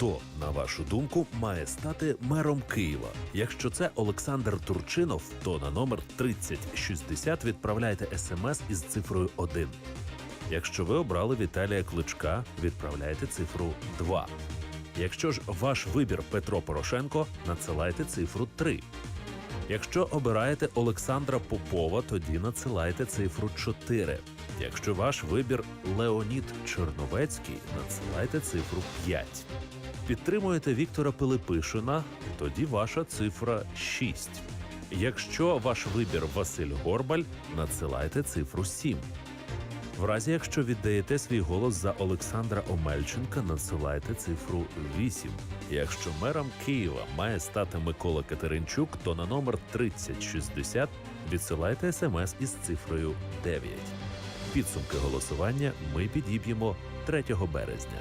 Хто, на вашу думку, має стати мером Києва? Якщо це Олександр Турчинов, то на номер 3060 відправляйте смс із цифрою 1. Якщо ви обрали Віталія Кличка, відправляйте цифру 2. Якщо ж ваш вибір Петро Порошенко, надсилайте цифру 3. Якщо обираєте Олександра Попова, тоді надсилайте цифру 4. Якщо ваш вибір Леонід Черновецький, надсилайте цифру 5. Підтримуєте Віктора Пилипишина, тоді ваша цифра 6. Якщо ваш вибір Василь Горбаль, надсилайте цифру 7. В разі, якщо віддаєте свій голос за Олександра Омельченка, надсилайте цифру 8. Якщо мером Києва має стати Микола Катеринчук, то на номер 3060 відсилайте смс із цифрою 9. Підсумки голосування ми підіб'ємо 3 березня.